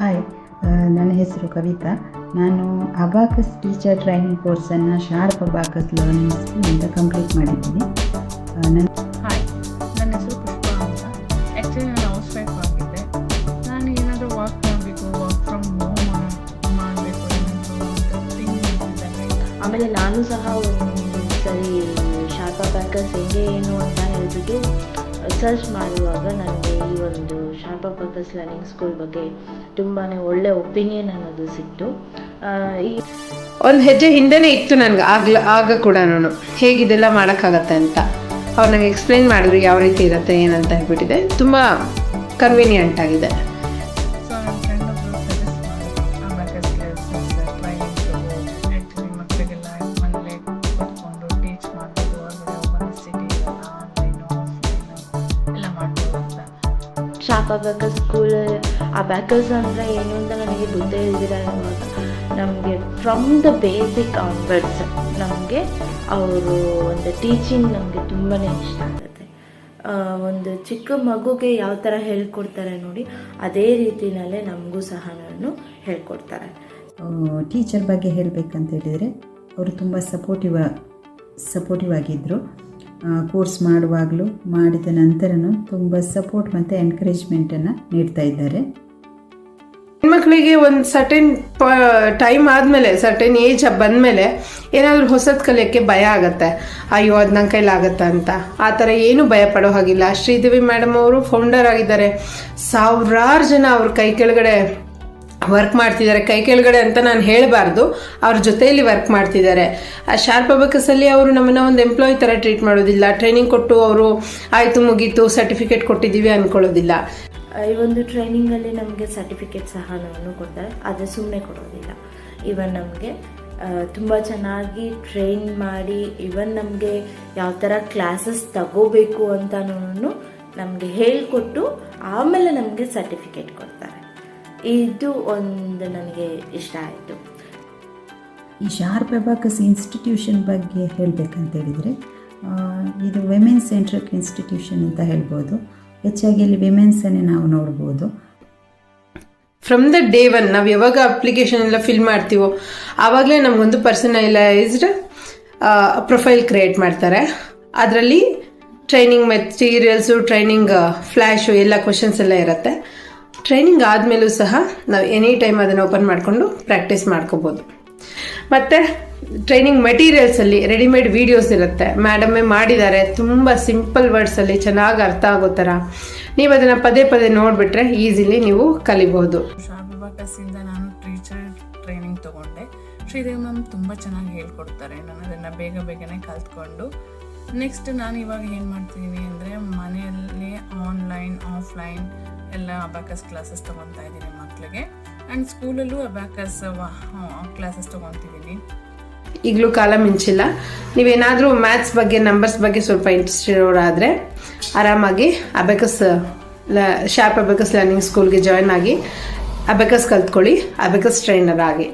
Hi ನನ್ನ ಹೆಸರು ಕವಿತಾ. ನಾನು ಅಬಾಕಸ್ ಟೀಚರ್ ಟ್ರೈನಿಂಗ್ ಕೋರ್ಸನ್ನು ಶಾರ್ಪ್ ಅಬಾಕಸ್ ಲರ್ನಿಂಗ್ ಸ್ಕೂಲಿಂದ ಕಂಪ್ಲೀಟ್ ಮಾಡಿದ್ದೀನಿ. ನನ್ನ ಹಾಯ್ ನನ್ನ ಹೆಸರು ಪುಷ್ಪ ಅಂತ. ಆ್ಯಕ್ಚುಲಿ ನಾನು ಹೌಸ್ ವೈಫ್ ಆಗಿದ್ದೆ. ನಾನು ಏನಾದರೂ ವರ್ಕ್ ಮಾಡಬೇಕು ವರ್ಕ್ ಫ್ರಮ್ ಹೋಮ್ ಮಾಡಬೇಕು ಆಮೇಲೆ ನಾನು ಸಹ ಒಂದು ಸರಿ ಶಾರ್ಪ್ ಅಬಾಕಸ್ ಹೇಗೆ ಏನು ಅಂತ ಹೇಳ್ಬಿಟ್ಟು ಸರ್ಚ್ ಮಾಡುವಾಗ ನನಗೆ ಈ ಒಂದು ಶಾರ್ಪ ಪರ್ಪಸ್ ಲರ್ನಿಂಗ್ ಸ್ಕೂಲ್ ಬಗ್ಗೆ ತುಂಬಾ ಒಳ್ಳೆ ಒಪಿನಿಯನ್ ಅನ್ನೋದು ಸಿಕ್ತು. ಈ ಒಂದು ಹೆಜ್ಜೆ ಹಿಂದೆನೇ ಇತ್ತು ನನಗೆ. ಆಗ್ಲ, ಆಗ ಕೂಡ ನಾನು ಹೇಗಿದೆಲ್ಲ ಮಾಡೋಕ್ಕಾಗತ್ತೆ ಅಂತ. ಅವ್ರು ನನಗೆ ಎಕ್ಸ್ಪ್ಲೈನ್ ಮಾಡಿದ್ರು ಯಾವ ರೀತಿ ಇರುತ್ತೆ, ಏನಂತ ಹೇಳ್ಬಿಟ್ಟಿದೆ. ತುಂಬ ಕನ್ವೀನಿಯಂಟ್ ಆಗಿದೆ. ಶಾರ್ಪ ಬ್ಯಾಕರ್ಸ್ ಸ್ಕೂಲ್ ಆ ಬ್ಯಾಕಲ್ಸ್ ಅಂದರೆ ಏನು ಅಂತ ನನಗೆ ಗೊತ್ತೇ ಇಲ್ದಿರ ಇರುವಾಗ ನಮಗೆ ಫ್ರಮ್ ದ ಬೇಸಿಕ್ ಆನ್ವರ್ಡ್ಸ್ ನಮಗೆ ಅವರು ಒಂದು ಟೀಚಿಂಗ್ ನಮಗೆ ತುಂಬಾ ಇಷ್ಟ ಆಗುತ್ತೆ. ಒಂದು ಚಿಕ್ಕ ಮಗುಗೆ ಯಾವ ಥರ ಹೇಳ್ಕೊಡ್ತಾರೆ ನೋಡಿ, ಅದೇ ರೀತಿಯಲ್ಲೇ ನಮಗೂ ಸಹ ನಾನು ಹೇಳ್ಕೊಡ್ತಾರೆ. ಟೀಚರ್ ಬಗ್ಗೆ ಹೇಳಬೇಕಂತ ಹೇಳಿದರೆ, ಅವರು ತುಂಬ ಸಪೋರ್ಟಿವ್ ಸಪೋರ್ಟಿವ್ ಆಗಿದ್ದರು ಕೋರ್ಸ್ ಮಾಡುವಾಗಲೂ ಮಾಡಿದ ನಂತರನೂ ತುಂಬ ಸಪೋರ್ಟ್ ಮತ್ತು ಎನ್ಕರೇಜ್ಮೆಂಟನ್ನು ನೀಡ್ತಾ ಇದ್ದಾರೆ. ಹೆಣ್ಮಕ್ಳಿಗೆ ಒಂದು ಸರ್ಟೆನ್ ಟೈಮ್ ಆದಮೇಲೆ ಸರ್ಟೆನ್ ಏಜ್ ಬಂದಮೇಲೆ ಏನಾದರೂ ಹೊಸದು ಕಲಿಯೋಕ್ಕೆ ಭಯ ಆಗುತ್ತೆ. ಅಯ್ಯೋ, ಅದು ನನ್ನ ಕೈಲಾಗತ್ತೆ ಅಂತ. ಆ ಥರ ಏನೂ ಭಯ ಪಡೋ ಹಾಗಿಲ್ಲ. ಶ್ರೀದೇವಿ ಮೇಡಮ್ ಅವರು ಫೌಂಡರ್ ಆಗಿದ್ದಾರೆ. ಸಾವಿರಾರು ಜನ ಅವ್ರ ಕೈ ಕೆಳಗಡೆ ವರ್ಕ್ ಮಾಡ್ತಿದ್ದಾರೆ. ಕೈ ಕೆಳಗಡೆ ಅಂತ ನಾನು ಹೇಳಬಾರ್ದು. ಅವ್ರ ಜೊತೆಯಲ್ಲಿ ವರ್ಕ್ ಮಾಡ್ತಿದ್ದಾರೆ. ಆ ಶಾರ್ಪ್ ಅಬಕಸಲ್ಲಿ ಅವರು ನಮ್ಮನ್ನ ಒಂದು ಎಂಪ್ಲಾಯ್ ಥರ ಟ್ರೀಟ್ ಮಾಡೋದಿಲ್ಲ. ಟ್ರೈನಿಂಗ್ ಕೊಟ್ಟು ಅವರು ಆಯಿತು ಮುಗೀತು ಸರ್ಟಿಫಿಕೇಟ್ ಕೊಟ್ಟಿದ್ದೀವಿ ಅಂದ್ಕೊಳ್ಳೋದಿಲ್ಲ ಈ ಒಂದು ಟ್ರೈನಿಂಗಲ್ಲಿ ನಮಗೆ ಸರ್ಟಿಫಿಕೇಟ್ ಸಹ ನಾನು ಕೊಡ್ತಾರೆ ಆದರೆ ಸುಮ್ಮನೆ ಕೊಡೋದಿಲ್ಲ. ಇವನ್ ನಮಗೆ ತುಂಬ ಚೆನ್ನಾಗಿ ಟ್ರೈನ್ ಮಾಡಿ ಇವನ್ ನಮಗೆ ಯಾವ ಥರ ಕ್ಲಾಸಸ್ ತಗೋಬೇಕು ಅಂತನೂ ನಮಗೆ ಹೇಳಿಕೊಟ್ಟು ಆಮೇಲೆ ನಮಗೆ ಸರ್ಟಿಫಿಕೇಟ್ ಕೊಡ್ತಾರೆ. ಇದು ಒಂದು ನನಗೆ ಇಷ್ಟ ಆಯಿತು. ಈ ಶಾರ್ ಪ್ರಭಾಕಸ್ ಇನ್ಸ್ಟಿಟ್ಯೂಷನ್ ಬಗ್ಗೆ ಹೇಳಬೇಕಂತ ಹೇಳಿದರೆ ಇದು ವಿಮೆನ್ಸ್ ಸೆಂಟ್ರಿಕ್ ಇನ್ಸ್ಟಿಟ್ಯೂಷನ್ ಅಂತ ಹೇಳ್ಬೋದು. ಹೆಚ್ಚಾಗಿ ಅಲ್ಲಿ ವಿಮೆನ್ಸನ್ನೇ ನಾವು ನೋಡ್ಬೋದು. ಫ್ರಮ್ ದ ಡೇ ಒನ್ ನಾವು ಯಾವಾಗ ಅಪ್ಲಿಕೇಶನ್ ಎಲ್ಲ ಫಿಲ್ ಮಾಡ್ತೀವೋ ಆವಾಗಲೇ ನಮಗೊಂದು ಪರ್ಸನಲೈಸ್ಡ್ ಪ್ರೊಫೈಲ್ ಕ್ರಿಯೇಟ್ ಮಾಡ್ತಾರೆ. ಅದರಲ್ಲಿ ಟ್ರೈನಿಂಗ್ ಮೆಟೀರಿಯಲ್ಸು ಟ್ರೈನಿಂಗ್ ಫ್ಲ್ಯಾಶು ಎಲ್ಲ ಕ್ವಶನ್ಸ್ ಎಲ್ಲ ಇರುತ್ತೆ. ಟ್ರೈನಿಂಗ್ ಆದಮೇಲೂ ಸಹ ನಾವು ಎನಿ ಟೈಮ್ ಅದನ್ನು ಓಪನ್ ಮಾಡಿಕೊಂಡು ಪ್ರಾಕ್ಟೀಸ್ ಮಾಡ್ಕೋಬೋದು. ಮತ್ತು ಟ್ರೈನಿಂಗ್ ಮೆಟೀರಿಯಲ್ಸಲ್ಲಿ ರೆಡಿಮೇಡ್ ವೀಡಿಯೋಸ್ ಇರುತ್ತೆ. ಮೇಡಮೇ ಮಾಡಿದ್ದಾರೆ. ತುಂಬ ಸಿಂಪಲ್ ವರ್ಡ್ಸಲ್ಲಿ ಚೆನ್ನಾಗಿ ಅರ್ಥ ಆಗೋ ಥರ. ನೀವು ಅದನ್ನು ಪದೇ ಪದೇ ನೋಡಿಬಿಟ್ರೆ ಈಸಿಲಿ ನೀವು ಕಲಿಬಹುದು ಶಾರ್ಬಾಕಸಿಂದ ನಾನು ಟೀಚರ್ ಟ್ರೈನಿಂಗ್ ತೊಗೊಂಡೆ. ಶ್ರೀದೇವ್ ಮ್ಯಾಮ್ ತುಂಬ ಚೆನ್ನಾಗಿ ಹೇಳ್ಕೊಡ್ತಾರೆ. ನಾನು ಅದನ್ನು ಬೇಗ ಬೇಗನೆ ಕಲ್ತ್ಕೊಂಡು. ನೆಕ್ಸ್ಟ್ ನಾನು ಇವಾಗ ಏನು ಮಾಡ್ತೀನಿ ಅಂದರೆ ಮನೆಯಲ್ಲೇ ಆನ್ಲೈನ್ ಆಫ್ಲೈನ್ ಎಲ್ಲ ಅಬಾಕಸ್ ಕ್ಲಾಸಸ್ ತೊಗೊತಾ ಇದ್ದೀನಿ ಮಕ್ಕಳಿಗೆ ಆ್ಯಂಡ್ ಸ್ಕೂಲಲ್ಲೂ ಅಬಾಕಸ್ ಕ್ಲಾಸಸ್ ತೊಗೊತಿದ್ದೀನಿ ಈಗಲೂ ಕಾಲ ಮಿಂಚಿಲ್ಲ ನೀವೇನಾದರೂ ಮ್ಯಾಥ್ಸ್ ಬಗ್ಗೆ ನಂಬರ್ಸ್ ಬಗ್ಗೆ ಸ್ವಲ್ಪ ಇಂಟ್ರೆಸ್ಟ್ ಇರೋರಾದರೆ ಆರಾಮಾಗಿ ಅಬೆಕಸ್ ಲ ಶಾರ್ಪ್ ಅಬೆಕಸ್ ಲರ್ನಿಂಗ್ ಸ್ಕೂಲ್ಗೆ ಜಾಯ್ನ್ ಆಗಿ ಅಬಾಕಸ್ ಕಲ್ತ್ಕೊಳ್ಳಿ. ಅಬೆಕಸ್ ಟ್ರೈನರ್ ಆಗಿ.